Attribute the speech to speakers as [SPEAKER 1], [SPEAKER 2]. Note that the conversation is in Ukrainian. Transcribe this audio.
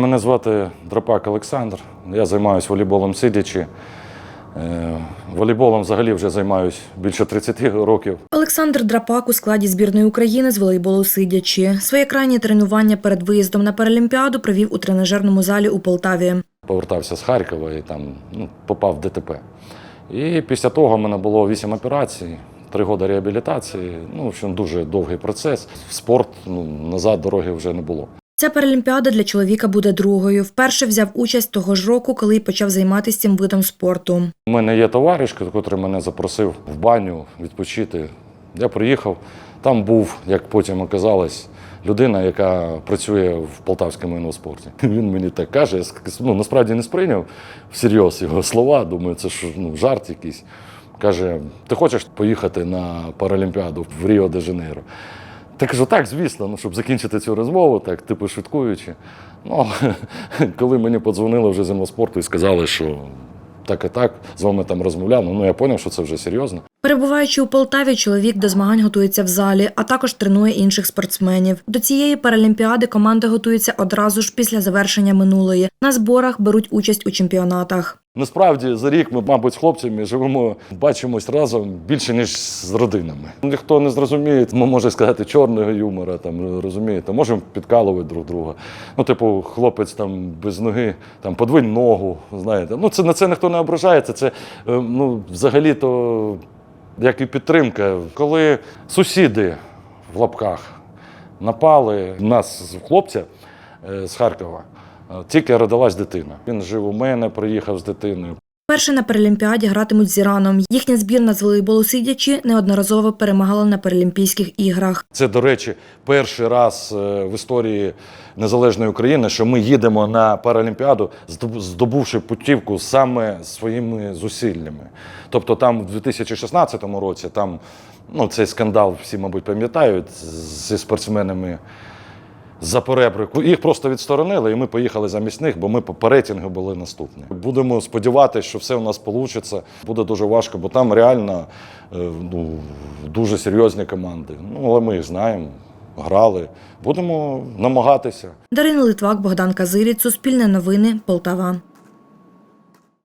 [SPEAKER 1] Мене звати Драпак Олександр. Я займаюся волейболом сидячи. Е, Волейболом взагалі вже займаюся більше 30 років.
[SPEAKER 2] Олександр Драпак у складі збірної України з волейболу сидячи. Своє крайнє тренування перед виїздом на Паралімпіаду провів у тренажерному залі у Полтаві.
[SPEAKER 1] Повертався з Харкова і там ну, попав в ДТП. І після того в мене було 8 операцій, 3 роки реабілітації. Ну, в общем, дуже довгий процес. В спорт ну, назад дороги вже не було.
[SPEAKER 2] Ця паралімпіада для чоловіка буде другою. Вперше взяв участь того ж року, коли почав займатися цим видом спорту.
[SPEAKER 1] У мене є товариш, який мене запросив в баню відпочити. Я приїхав. Там був, як потім оказалось, людина, яка працює в полтавському інвоспорті. Він мені так каже, я ну, насправді не сприйняв всерйоз його слова. Думаю, це ж ну, жарт якийсь. Каже: ти хочеш поїхати на Паралімпіаду в Ріо де Жанейро? Та кажу, так, звісно, ну, щоб закінчити цю розмову, так, типу, швидкуючи. Ну, коли мені подзвонили вже з інвоспорту і сказали, що так і так, з вами там розмовляв, ну я зрозумів, що це вже серйозно.
[SPEAKER 2] Перебуваючи у Полтаві, чоловік до змагань готується в залі, а також тренує інших спортсменів. До цієї паралімпіади команда готується одразу ж після завершення минулої. На зборах беруть участь у чемпіонатах.
[SPEAKER 1] Насправді за рік ми, мабуть, з хлопцями живемо, бачимось разом більше, ніж з родинами. Ніхто не зрозуміє, ми може сказати, чорного юмора, там, розумієте, можемо підкалувати друг друга. Ну, типу, хлопець там без ноги, там подвинь ногу, знаєте. Ну, це на це ніхто не ображається. Це е, ну, взагалі-то як і підтримка. Коли сусіди в лапках напали нас нас хлопця е, з Харкова. е, Тільки родилась дитина. Він жив у мене, приїхав з дитиною.
[SPEAKER 2] Перше на Паралімпіаді гратимуть з Іраном. Їхня збірна з волейболу сидячи неодноразово перемагала на Паралімпійських іграх.
[SPEAKER 1] Це, до речі, перший раз е, в історії незалежної України, що ми їдемо на Паралімпіаду, здобувши путівку саме своїми зусиллями. Тобто, там в 2016 році там ну, цей скандал всі, мабуть, пам'ятають зі спортсменами. За перебрику. Їх просто відсторонили, і ми поїхали замість них, бо ми по перетінгу були наступні. Будемо сподіватися, що все у нас вийде. Буде дуже важко, бо там реально е, ну, дуже серйозні команди. Ну, але ми їх знаємо, грали. Будемо намагатися.
[SPEAKER 2] Дарина Литвак, Богдан Казиріць, Суспільне новини, Полтава.